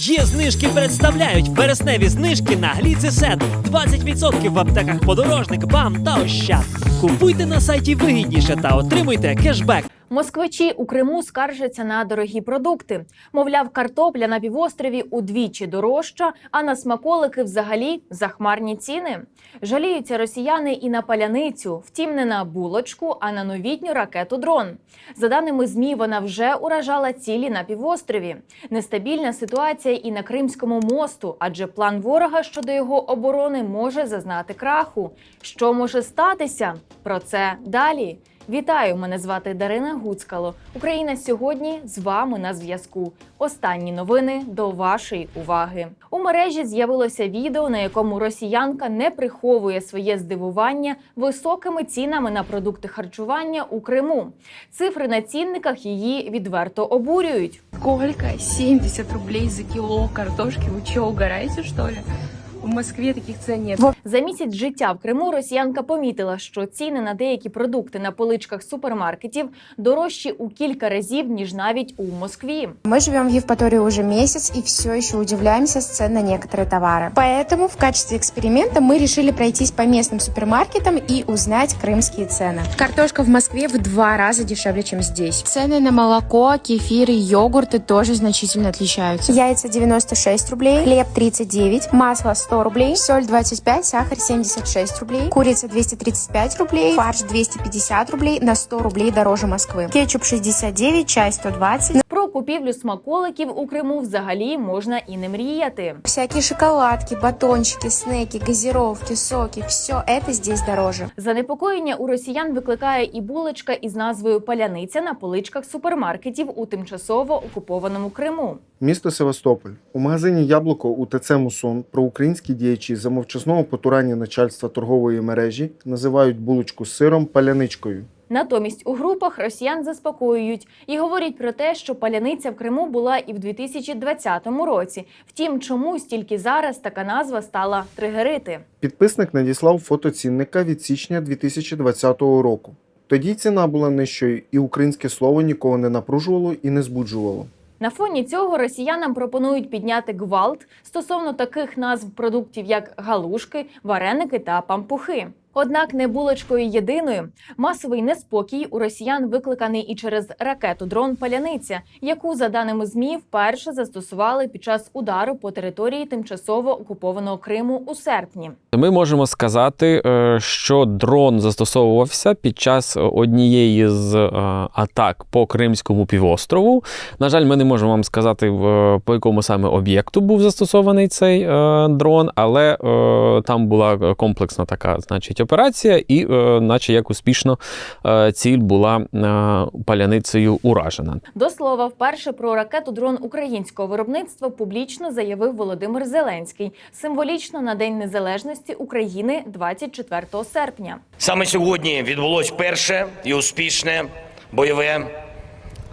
Є знижки представляють вересневі знижки на гліцисет, 20% в аптеках подорожник, бам та ощад. Купуйте на сайті вигідніше та отримуйте кешбек. Москвичі у Криму скаржаться на дорогі продукти. Мовляв, картопля на півострові удвічі дорожча, а на смаколики взагалі захмарні ціни. Жаліються росіяни і на паляницю, втім, не на булочку, а на новітню ракету дрон. За даними ЗМІ, вона вже уражала цілі на півострові. Нестабільна ситуація і на Кримському мосту, адже план ворога щодо його оборони може зазнати краху. Що може статися? Про це далі. Вітаю! Мене звати Дарина Гуцкало. Україна сьогодні з вами на зв'язку. Останні новини до вашої уваги. У мережі з'явилося відео, на якому росіянка не приховує своє здивування високими цінами на продукти харчування у Криму. Цифри на цінниках її відверто обурюють. Сколько? 70 рублей за кило картошки? Вы что, угораете, что ли? В Москве таких цен нет. За місяць життя в Криму росіянка помітила, що ціни на деякі продукти на поличках супермаркетів дорожчі у кілька разів ніж навіть у Москві. Мы живем в Евпатории уже месяц и все еще удивляемся с цен на некоторые товары. Поэтому в качестве эксперимента мы решили пройтись по местным супермаркетам и узнать крымские цены. Картошка в Москве в два раза дешевле, чем здесь. Цены на молоко, кефир и йогурты тоже значительно отличаются. Яйца 96 рублей, хлеб 39, масло 100 рублей, соль 25, сахар 76 рублей, курица 235 рублей, фарш 250 рублей, на 100 рублей дороже Москвы. Кетчуп 69, чай 120, Про купівлю смаколиків у Криму взагалі можна і не мріяти. Всякие шоколадки, батончики, снеки, газировки, соки, все это здесь дороже. Занепокоєння у росіян викликає і булочка із назвою Паляниця на поличках супермаркетів у тимчасово окупованому Криму. Місто Севастополь. У магазині Яблуко у ТЦ Мусон проукраїнські діячі за мовчасного потурання начальства торгової мережі називають булочку з сиром паляничкою. Натомість у групах росіян заспокоюють і говорять про те, що паляниця в Криму була і в 2020 році. Втім, чомусь тільки зараз така назва стала тригерити. Підписник надіслав фото цінника від січня 2020 року. Тоді ціна була нижчою, і українське слово нікого не напружувало і не збуджувало. На фоні цього росіянам пропонують підняти гвалт стосовно таких назв продуктів, як галушки, вареники та пампухи. Однак не булочкою єдиною масовий неспокій у росіян викликаний і через ракету дрон Паляниця, яку, за даними змі, вперше застосували під час удару по території тимчасово окупованого Криму у серпні. Ми можемо сказати, е, що дрон застосовувався під час однієї з е, атак по Кримському півострову. На жаль, ми не можемо вам сказати, по якому саме об'єкту був застосований цей е, дрон, але е, там була комплексна така, значить, операція, і, е, наче як успішно е, ціль була е, паляницею уражена. До слова, вперше про ракету дрон українського виробництва публічно заявив Володимир Зеленський символічно на День Незалежності України 24 серпня. Саме сьогодні відбулось перше і успішне бойове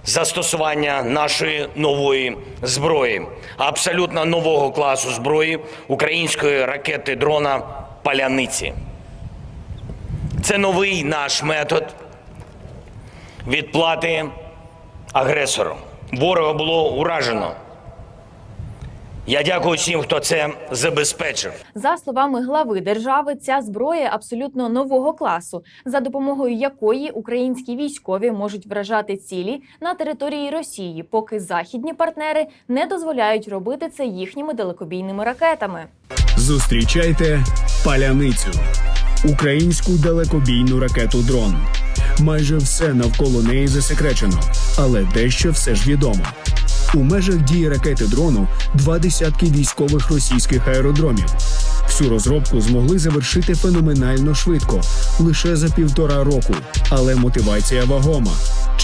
застосування нашої нової зброї, абсолютно нового класу зброї української ракети дрона Паляниці. Це новий наш метод відплати агресору. Ворога було уражено. Я дякую всім, хто це забезпечив. За словами глави держави, ця зброя абсолютно нового класу, за допомогою якої українські військові можуть вражати цілі на території Росії, поки західні партнери не дозволяють робити це їхніми далекобійними ракетами. Зустрічайте паляницю українську далекобійну ракету дрон. Майже все навколо неї засекречено, але дещо все ж відомо. У межах дії ракети дрону два десятки військових російських аеродромів. Всю розробку змогли завершити феноменально швидко, лише за півтора року. Але мотивація вагома.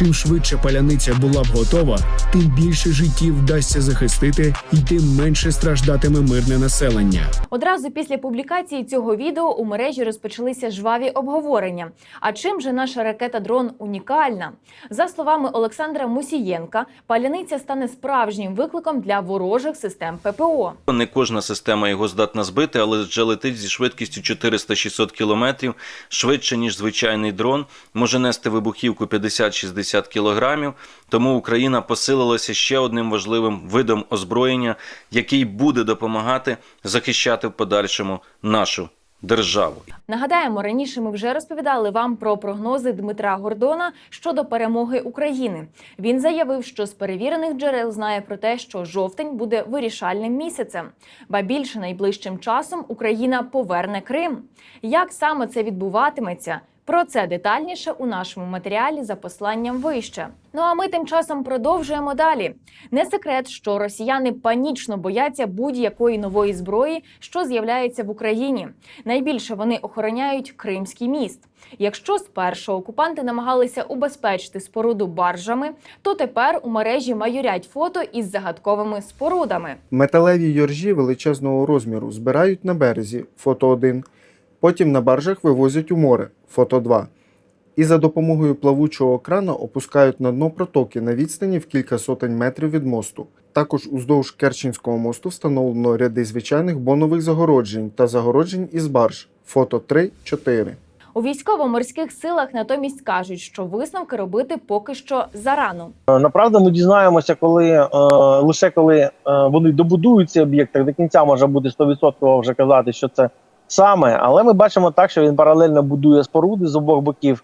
Чим швидше паляниця була б готова, тим більше життів вдасться захистити, і тим менше страждатиме мирне населення. Одразу після публікації цього відео у мережі розпочалися жваві обговорення. А чим же наша ракета дрон унікальна? За словами Олександра Мусієнка, паляниця стане справжнім викликом для ворожих систем ППО. Не кожна система його здатна збити, але вже летить зі швидкістю 400-600 км, швидше, ніж звичайний дрон, може нести вибухівку 50-60 150 кілограмів. Тому Україна посилилася ще одним важливим видом озброєння, який буде допомагати захищати в подальшому нашу державу. Нагадаємо, раніше ми вже розповідали вам про прогнози Дмитра Гордона щодо перемоги України. Він заявив, що з перевірених джерел знає про те, що жовтень буде вирішальним місяцем. Ба більше найближчим часом Україна поверне Крим. Як саме це відбуватиметься? Про це детальніше у нашому матеріалі за посланням вище. Ну а ми тим часом продовжуємо далі. Не секрет, що росіяни панічно бояться будь-якої нової зброї, що з'являється в Україні. Найбільше вони охороняють Кримський міст. Якщо спершу окупанти намагалися убезпечити споруду баржами, то тепер у мережі майорять фото із загадковими спорудами. Металеві йоржі величезного розміру збирають на березі фото 1, потім на баржах вивозять у море фото 2. І за допомогою плавучого крана опускають на дно протоки на відстані в кілька сотень метрів від мосту. Також уздовж Керченського мосту встановлено ряди звичайних бонових загороджень та загороджень із барж фото 3, 4. У військово-морських силах натомість кажуть, що висновки робити поки що зарано. Направду ми дізнаємося, коли е, лише коли е, вони добудують ці об'єкти, до кінця може бути 100% вже казати, що це саме. Але ми бачимо так, що він паралельно будує споруди з обох боків.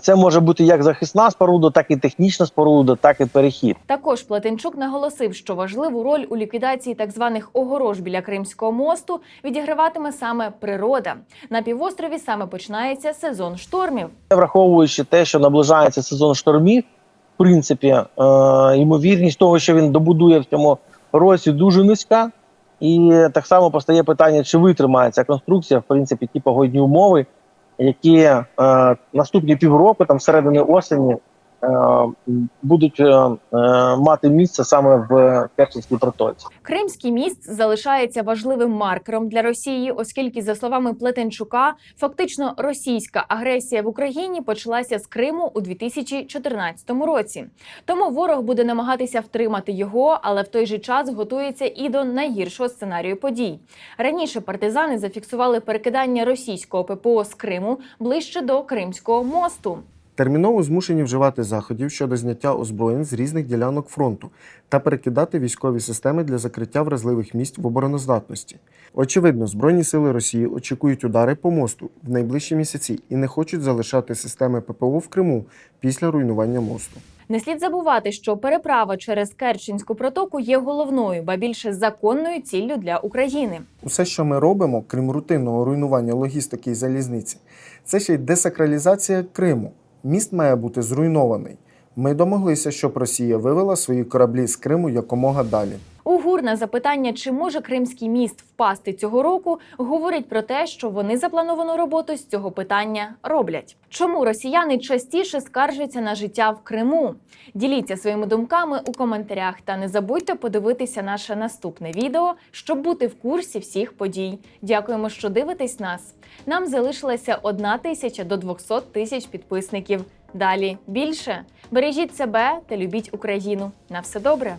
Це може бути як захисна споруда, так і технічна споруда, так і перехід. Також Платенчук наголосив, що важливу роль у ліквідації так званих огорож біля Кримського мосту відіграватиме саме природа. На півострові саме починається сезон штормів. Враховуючи те, що наближається сезон штормів, в принципі, е, ймовірність того, що він добудує в цьому році, дуже низька. І так само постає питання, чи витримає ця конструкція, в принципі, ті погодні умови, які е, наступні півроку, там середини осені, будуть е, е, мати місце саме в Керченській протоці. Кримський міст залишається важливим маркером для Росії, оскільки, за словами Плетенчука, фактично російська агресія в Україні почалася з Криму у 2014 році. Тому ворог буде намагатися втримати його, але в той же час готується і до найгіршого сценарію подій. Раніше партизани зафіксували перекидання російського ППО з Криму ближче до Кримського мосту. Терміново змушені вживати заходів щодо зняття озброєнь з різних ділянок фронту та перекидати військові системи для закриття вразливих місць в обороноздатності. Очевидно, Збройні сили Росії очікують удари по мосту в найближчі місяці і не хочуть залишати системи ППО в Криму після руйнування мосту. Не слід забувати, що переправа через Керченську протоку є головною, ба більше законною ціллю для України. Усе, що ми робимо, крім рутинного руйнування логістики і залізниці, це ще й десакралізація Криму. Міст має бути зруйнований. Ми домоглися, щоб Росія вивела свої кораблі з Криму якомога далі. У ГУР на запитання, чи може Кримський міст впасти цього року, говорять про те, що вони заплановану роботу з цього питання роблять. Чому росіяни частіше скаржаться на життя в Криму? Діліться своїми думками у коментарях та не забудьте подивитися наше наступне відео, щоб бути в курсі всіх подій. Дякуємо, що дивитесь нас. Нам залишилося одна тисяча до 200 тисяч підписників. Далі більше бережіть себе та любіть Україну. На все добре.